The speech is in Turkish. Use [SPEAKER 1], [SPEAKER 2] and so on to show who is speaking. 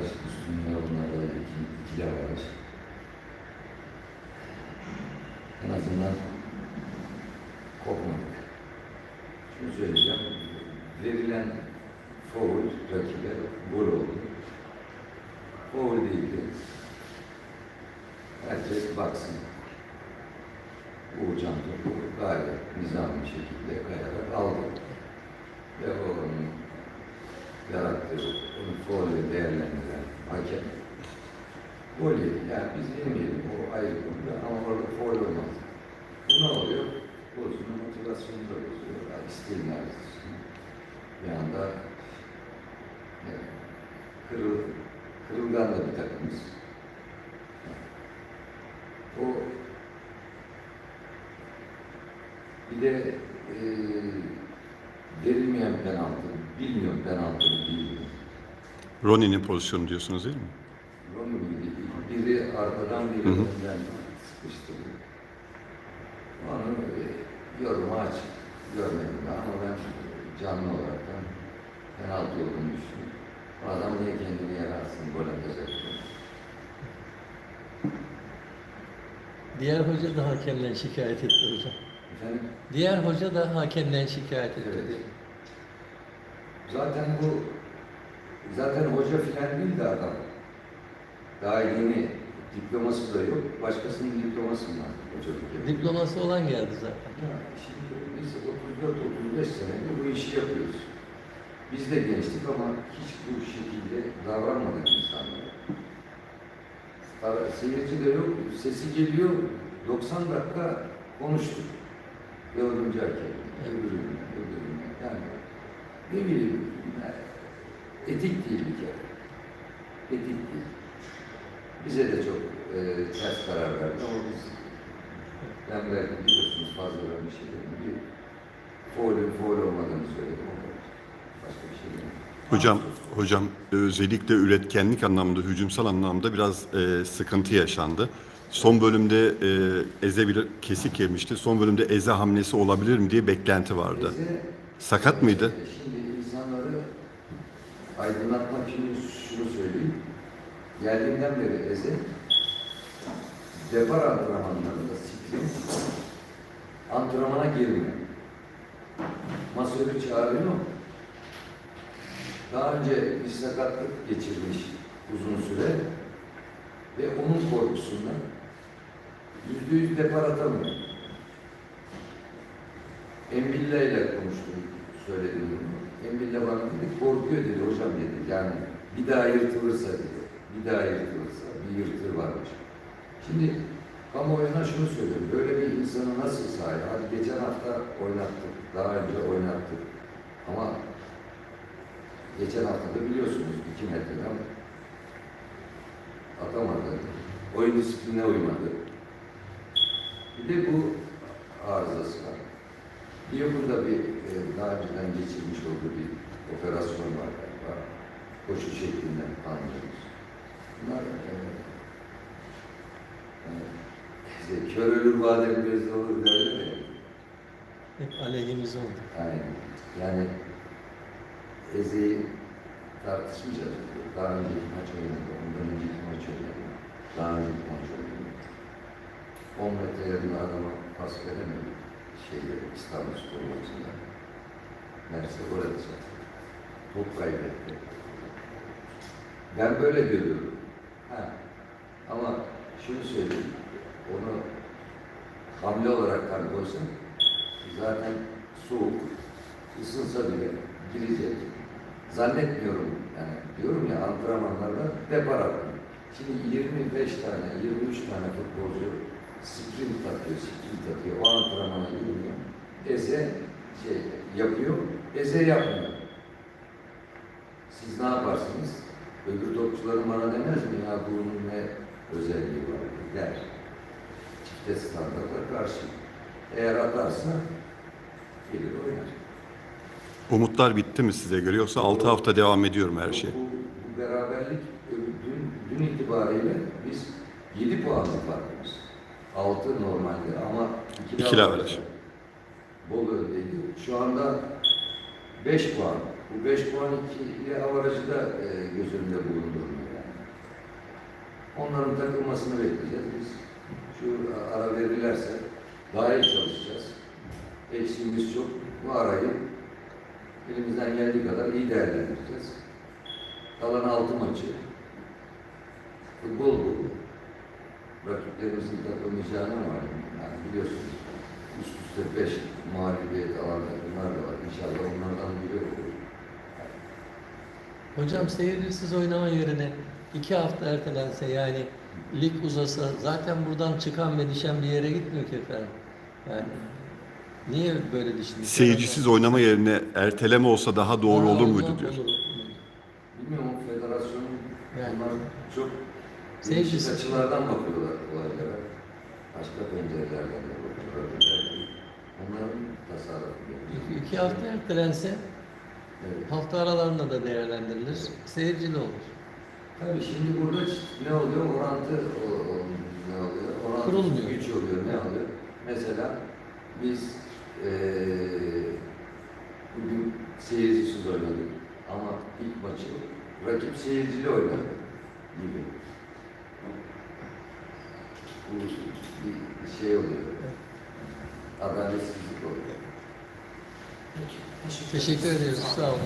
[SPEAKER 1] avaraj, üstünde onlarda iki, ikili avaraj. En azından kopmadık. Şunu söyleyeceğim. Verilen foul rakibe gol oldu. Foul değildi. Herkes baksın. Uğurcan topu gayet nizami şekilde kayarak aldı. Ve onun yarattığı, onu faulle değerlendiren hakem gol yedi. Yani biz yemeyelim o ayrı konuda ama orada faul olmaz. Bu ne oluyor? Bozduğun motivasyonu da bozuyor. Yani isteğin. Bir anda evet, kırıl, kırılgan da bir takımız. O bir de e, verilmeyen penaltı, bilmiyorum penaltı?
[SPEAKER 2] Ronnie'nin pozisyonu diyorsunuz değil mi?
[SPEAKER 1] Değil. Biri arkadan biri
[SPEAKER 2] Hı hı.
[SPEAKER 1] önden sıkıştırıyor. Onu yoruma açık. Görmedim ben ama ben canlı olarak da penaltı olduğunu düşünüyorum. O adam niye kendini yararsın gol atacak.
[SPEAKER 3] Diğer hoca da hakemden şikayet etti hocam.
[SPEAKER 1] Efendim?
[SPEAKER 3] Diğer hoca da hakemden şikayet etti.
[SPEAKER 1] Evet. Zaten bu zaten hoca filan değil de adam. Daha yeni diploması da yok. Başkasının diploması var hocalık yapıyor?
[SPEAKER 3] Diploması olan geldi zaten.
[SPEAKER 1] Ya şimdi biz 34-35 senedir bu işi yapıyoruz. Biz de gençtik ama hiç bu şekilde davranmadık insanlara. Ara- Seyirci de yok, sesi geliyor, 90 dakika konuştuk. Yardımcı hakem, öbürünü, öbürünü. Yani ne bileyim, etik değil bir kere. Etik değil. Bize de çok e, ters karar verdi ama biz ben belki biliyorsunuz fazla bir şey dedim. Bir foul'ün foul olmadığını söyledim. Başka bir şey değil.
[SPEAKER 2] Hocam, hocam özellikle üretkenlik anlamında, hücumsal anlamda biraz e, sıkıntı yaşandı. Son bölümde e, Eze bir kesik yemişti. Son bölümde Eze hamlesi olabilir mi diye beklenti vardı.
[SPEAKER 1] Eze,
[SPEAKER 2] Sakat mıydı?
[SPEAKER 1] Şimdi aydınlatmak için şunu söyleyeyim. Geldiğimden beri Eze depar antrenmanlarında siklim antrenmana girmiyor. Masörü çağırıyor. Daha önce bir sakatlık geçirmiş uzun süre ve onun korkusundan yüzde yüz depar atamıyor. Embille ile konuştum, söyledim bunu. Embille bana dedi, korkuyor dedi hocam dedi. Yani bir daha yırtılırsa dedi. Bir daha yırtılırsa bir yırtır varmış. Şimdi kamuoyuna şunu söylüyorum. Böyle bir insanı nasıl sahaya? Hadi geçen hafta oynattık. Daha önce oynattık. Ama geçen hafta da biliyorsunuz iki metreden atamadı. Oyun disipline uymadı. Bir de bu arızası var. Bunda bir e, daha önceden geçirmiş olduğu bir operasyon var galiba. Koşu şeklinden anlıyoruz. Bunlar e, e, işte kör ölür badem gözde olur derler ya.
[SPEAKER 3] Hep aleyhimiz oldu.
[SPEAKER 1] Aynen. Yani Eze'yi tartışmayacağız. Daha önceki maç oynadı, ondan önceki maç oynadı. Daha önceki maç oynadı. 10 metre yarın adama pas veremedi. Şeyde, İstanbul Spor maçında. Gol atacak. Top kaybetti. Ben böyle görüyorum. Ha. Ama şunu söyleyeyim, onu hamle olarak koysan zaten soğuk, ısınsa bile girecek. Zannetmiyorum yani diyorum ya antrenmanlarda depar atıyor. Şimdi 25 tane, 23 tane futbolcu sprint atıyor, sprint atıyor. O antrenmana girmiyor. Eze şey yapıyor, eze yapmıyor. Siz ne yaparsınız? Öbür topçuların bana demez mi ya bunun ne özelliği var der. Çifte standarta karşı. Eğer atarsa gelir oynar.
[SPEAKER 2] Umutlar bitti mi size göre yoksa 6 hafta devam ediyor mu her şey?
[SPEAKER 1] Bu, bu beraberlik e, dün, dün itibariyle biz 7 puanlı farkımız. 6 normalde ama ikili,
[SPEAKER 2] İkili
[SPEAKER 1] avaraj.
[SPEAKER 2] avaraj.
[SPEAKER 1] Bol öndeydi. Şu anda 5 puan. Bu 5 puan ikili avarajı da e, göz önünde bulundurmuyor. Onların takılmasını bekleyeceğiz. Biz şu ara verirlerse daha iyi çalışacağız. Eksiğimiz çok. Bu arayı elimizden geldiği kadar iyi değerlendireceğiz. Kalan altı maçı. Futbol bu. Rakiplerimizin takılmayacağını var. Yani biliyorsunuz üst üste beş mağlubiyet alan takımlar da var. İnşallah onlardan biri olur.
[SPEAKER 3] Hocam seyircisiz oynama yerine iki hafta ertelense yani lig uzasa zaten buradan çıkan ve düşen bir yere gitmiyor ki efendim. Yani niye böyle düşünüyorsunuz?
[SPEAKER 2] Seyircisiz oynama yerine erteleme olsa daha doğru
[SPEAKER 3] Daha
[SPEAKER 2] olur muydu diyor.
[SPEAKER 3] olur.
[SPEAKER 1] Bilmiyorum o federasyonun
[SPEAKER 3] Yani.
[SPEAKER 1] bunlar çok
[SPEAKER 3] Seyircisi-
[SPEAKER 1] değişik açılardan bakıyorlar olaylara. Başka pencerelerden de bakıyorlar.
[SPEAKER 3] İki, hafta ertelense
[SPEAKER 1] Evet.
[SPEAKER 3] hafta aralarında da değerlendirilir. Seyircili olur.
[SPEAKER 1] Tabii şimdi burada ne oluyor? Orantı ne oluyor? Orantı
[SPEAKER 3] Kurulmuyor.
[SPEAKER 1] güç oluyor. Ne oluyor? Mesela biz eee bugün seyircisiz oynadık ama ilk maçı rakip seyircili oynadı gibi. Bu bir şey oluyor. Adaletsizlik oluyor.
[SPEAKER 3] Teşekkür ediyoruz. Sağ olun.